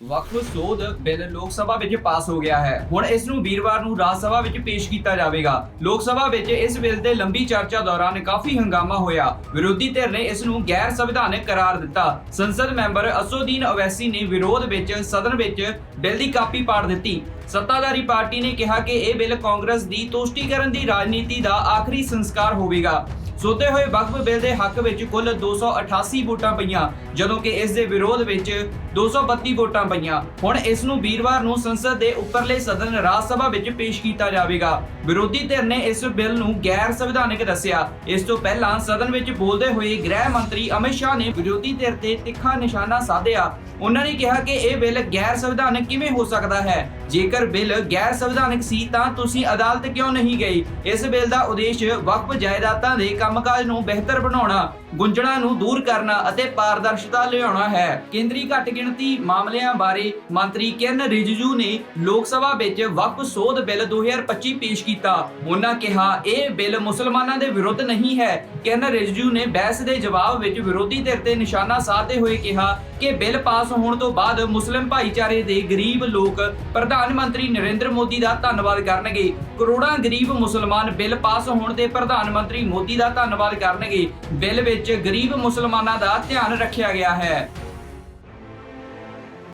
ਵਕਫ ਸੋਧ ਬਿੱਲ ਲੋਕ ਸਭਾ ਵਿੱਚ ਪਾਸ ਹੋ ਗਿਆ ਹੈ। ਹੁਣ ਇਸ ਨੂੰ ਵੀਰਵਾਰ ਨੂੰ ਰਾਜ ਸਭਾ ਵਿੱਚ ਪੇਸ਼ ਕੀਤਾ ਜਾਵੇਗਾ। ਲੋਕ ਸਭਾ ਵਿੱਚ ਇਸ ਬਿੱਲ ਦੇ ਲੰਬੀ ਚਰਚਾ ਦੌਰਾਨ ਕਾਫੀ ਹੰਗਾਮਾ ਹੋਇਆ। ਵਿਰੋਧੀ ਧਿਰ ਨੇ ਇਸ ਨੂੰ ਗੈਰ ਸੰਵਿਧਾਨਕ ਕਰਾਰ ਦਿੱਤਾ। ਸੰਸਦ ਮੈਂਬਰ ਅਸੋਦੀਨ ਅਵੈਸੀ ਨੇ ਵਿਰੋਧ ਵਿੱਚ ਸਦਨ ਵਿੱਚ ਬਿੱਲ ਦੀ ਕਾਪੀ ਪਾੜ ਦਿੱਤੀ। ਸੱਤਾਧਾਰੀ ਪਾਰਟੀ ਨੇ ਕਿਹਾ ਕਿ ਇਹ ਬਿੱਲ ਕਾਂਗਰਸ ਦੀ ਤੋਸ਼ਟੀਕਰਨ ਦੀ ਰਾਜਨੀਤੀ ਦਾ ਆਖਰੀ ਸੰਸਕਾਰ ਹੋਵੇਗਾ। ਸੋਧੇ ਹੋਏ ਵਕਫ ਬਿੱਲ ਦੇ ਹੱਕ ਵਿੱਚ ਕੁੱਲ 288 ਵੋਟਾਂ ਪਈਆਂ, ਜਦੋਂ ਕਿ ਇਸ ਦੇ ਵਿਰੋਧ ਵਿੱਚ 232 ਵੋਟਾਂ ਪਈਆਂ। ਹੁਣ ਇਸ ਨੂੰ ਵੀਰਵਾਰ ਨੂੰ ਸੰਸਦ ਦੇ ਉੱਪਰਲੇ ਸਦਨ ਰਾਜ ਸਭਾ ਵਿੱਚ ਪੇਸ਼ ਕੀਤਾ ਜਾਵੇਗਾ। ਵਿਰੋਧੀ ਧਿਰ ਨੇ ਇਸ ਬਿੱਲ ਨੂੰ ਗੈਰ ਸੰਵਿਧਾਨਕ ਦੱਸਿਆ। ਇਸ ਤੋਂ ਪਹਿਲਾਂ ਸਦਨ ਵਿੱਚ ਬੋਲਦੇ ਹੋਏ ਗ੍ਰਹਿ ਮੰਤਰੀ ਅਮਿਤ ਸ਼ਾਹ ਨੇ ਵਿਰੋਧੀ ਧਿਰ ਤੇ ਤਿੱਖਾ ਨਿਸ਼ਾਨਾ ਸਾਧਿਆ। ਉਹਨਾਂ ਨੇ ਕਿਹਾ ਕਿ ਇਹ ਬਿੱਲ ਗੈਰ ਸੰਵਿਧਾਨਕ ਕਿਵੇਂ ਹੋ ਸਕਦਾ ਹੈ? ਜੇਕਰ ਬਿੱਲ ਗੈਰ ਸੰਵਿਧਾਨਕ ਸੀ ਤਾਂ ਤੁਸੀਂ ਅਦਾਲਤ ਕਿਉਂ ਨਹੀਂ ਗਏ? ਇਸ ਬਿੱਲ ਦਾ ਉਦੇਸ਼ ਵਕਫ ਜਾਇਦਾਦਾਂ ਦੇ ਕੰਮਕਾਜ ਨੂੰ ਬਿਹਤਰ ਬਣਾਉਣਾ, ਗੁੰਝਲਾਂ ਨੂੰ ਦੂਰ ਕਰਨਾ ਅਤੇ ਪਾਰਦਰਸ਼ਤਾ ਲਿਆਉਣਾ ਹੈ। ਕੇਂਦਰੀ ਘੱਟ ਗਿਣਤੀ ਮਾਮਲਿਆਂ ਬਾਰੇ ਮੰਤਰੀ ਕਿਰਨ ਰਿਜਿਜੂ ਨੇ ਲੋਕ ਸਭਾ ਵਿੱਚ ਵਕਫ ਸੋਧ ਬਿੱਲ 2025 ਪੇਸ਼ ਕੀਤਾ। ਉਹਨਾਂ ਕਿਹਾ, ਇਹ ਬਿੱਲ ਮੁਸਲਮਾਨਾਂ ਦੇ ਵਿਰੁੱਧ ਨਹੀਂ ਹੈ। ਕਿਰਨ ਰਿਜਿਜੂ ਨੇ ਬਹਿਸ ਦੇ ਜਵਾਬ ਵਿੱਚ ਵਿਰੋਧੀ ਧਿਰ ਤੇ ਨਿਸ਼ਾਨਾ ਸਾਧਦੇ ਹੋਏ ਕਿਹਾ ਕਿ ਬਿੱਲ ਪਾਸ ਹੋਣ ਤੋਂ ਬਾਅਦ ਮੁਸਲਿਮ ਭਾਈਚਾਰੇ ਦੇ ਗਰੀਬ ਲੋਕ ਪ੍ਰਧਾਨ ਮੰਤਰੀ ਨਰਿੰਦਰ ਮੋਦੀ ਦਾ ਧੰਨਵਾਦ ਕਰਨਗੇ। ਕਰੋੜਾਂ ਗਰੀਬ ਮੁਸਲਮਾਨ ਬਿੱਲ ਪਾਸ ਹੋਣ ਤੇ ਪ੍ਰਧਾਨ ਮੰਤਰੀ ਮੋਦੀ ਦਾ ਧੰਨਵਾਦ ਕਰਨਗੇ। ਬਿੱਲ ਵਿੱਚ ਗਰੀਬ ਮੁਸਲਮਾਨਾਂ ਦਾ ਧਿਆਨ ਰੱਖਿਆ ਗਿਆ ਹੈ।